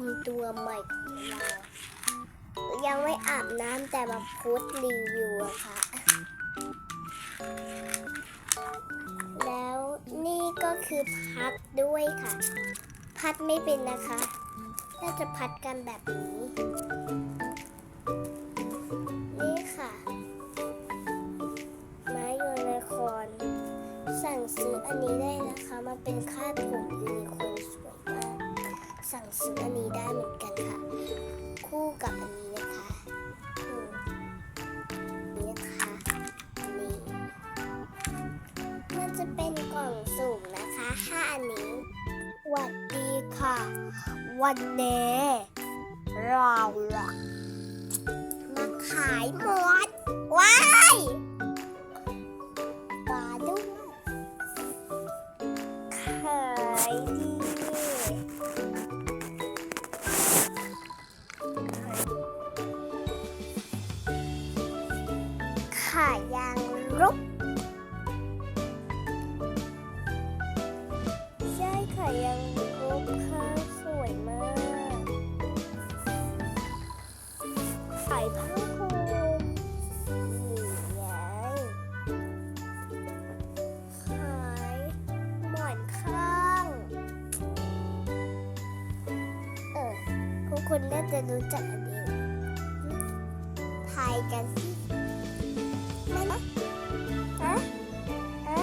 มตัวใหม่ของเรายังไม่อาบน้ำแต่มาโพสต์รีวิวอะค่ะ แล้วนี่ก็คือพัดด้วยค่ะ พัดไม่เป็นนะคะน่าจะพัดกันแบบนี้ นี่ค่ะไม้ยูนิคอร์นสั่งซื้ออันนี้ได้นะคะ มันเป็นคาดผมยูนิค ซื้ออันนี้ได้เหมือนกันค่ะ คู่กับอันนี้นะคะนี่นะคะน,นี่มันจะเป็นกล่องสุ่มนะคะห้าอันนี้สวัสดีค่ะ วันนี้เราอะมาขายหมดว้ายปลาดุ้งขายดี คนน่าจะรู้จักอันนี้ทายกันสิไม่นะฮะฮะ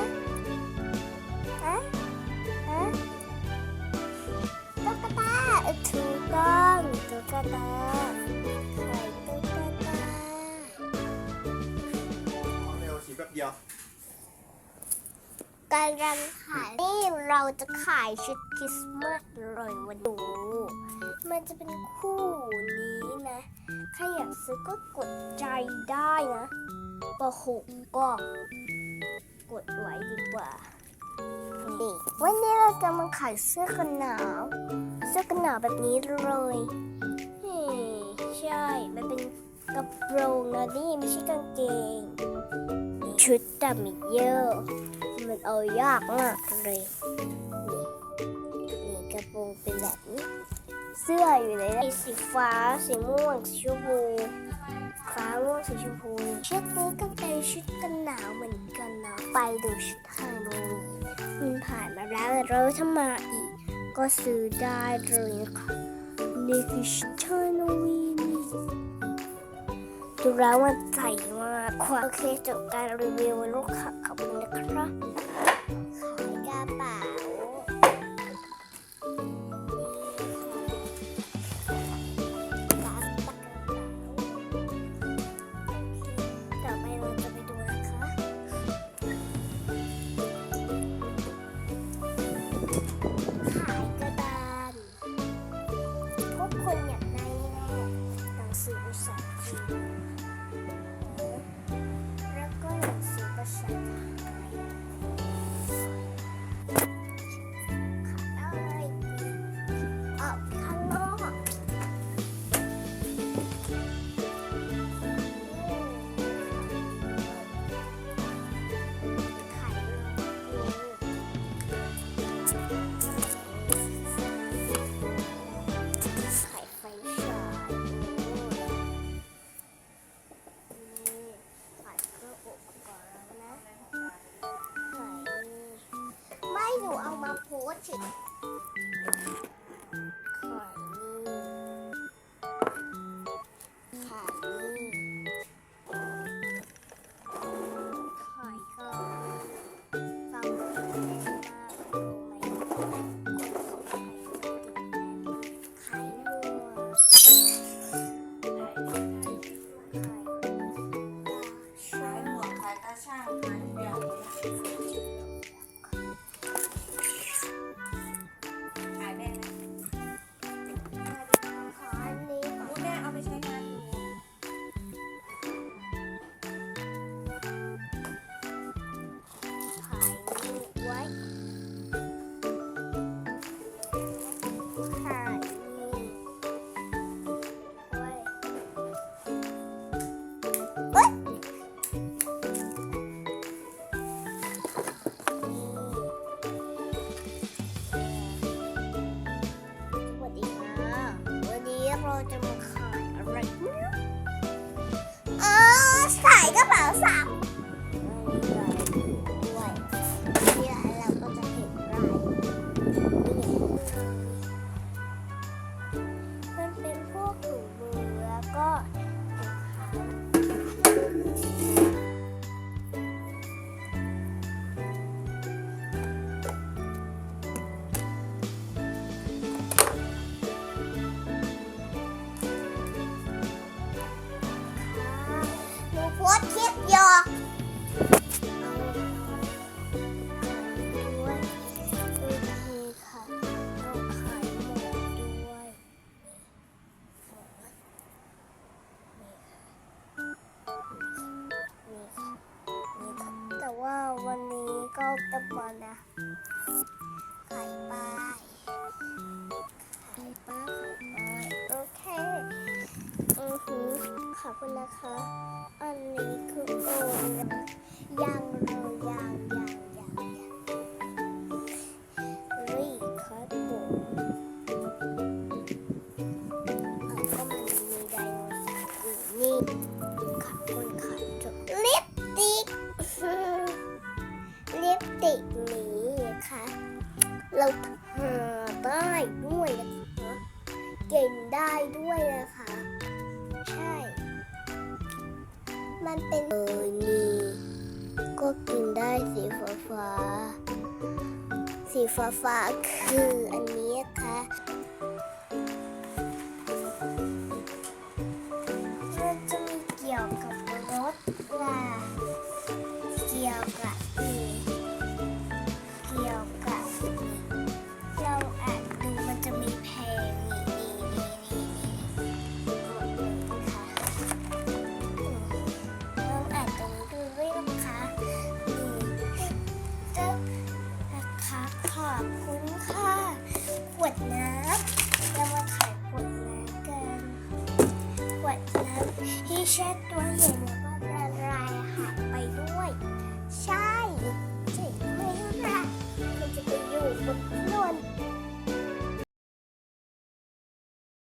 ฮะฮะตุ๊กตาถูกต้องตุ๊กตาไข่ตุ๊กตาเร็วฉีแป๊บเดียวการรันขายนี่เราจะขายชุดคริสต์มาสเลยวันนี้ มันจะเป็นคู่นี้นะ ใครอยากซื้อก็กดใจได้นะปะหกก็กดไว้ดีกว่านี่วันนี้เราจะมาขายเสื้อกันหนาว เสื้อกันหนาวแบบนี้เลยนี่ใช่ มันเป็นกระโปรงนะนี่ไม่ใช่กางเกง ชุดแต่มีเยอะมันเอายากมากเลย นี่นี่กระโปรงเป็นแบบนี้ เสื้ออยู่ในนั้นสีฟ้า สีม่วง สีชมพู ฟ้าม่วง สีชมพู ชุดนี้ก็เป็นชุดกันหนาวเหมือนกันเนาะ ไปดูชุดฮาโลวีนมันผ่านมาแล้วเราถ้ามาอีก ก็ซื้อได้เลยนะคะนี่คือชุดฮาโลวีนดูแล้วมันใส่มากค่ะโอเคจบการรีวิวลูกค้าขอบคุณนะครับ หนัง โเราจะมาขายอะไรเนี่ยเออขายกระเป๋าสาม บตะบอลนะไข่ปไข่ปลาไข่ปโอเค อือหือขอบคุณนะคะ อันนี้คือโอ มันเป็นเออนี่ก็กินได้สีฟ้าฟ้า สีฟ้าฟ้าคืออันนี้ค่ะมันจะมีเกี่ยวกับรถ scelto ieri.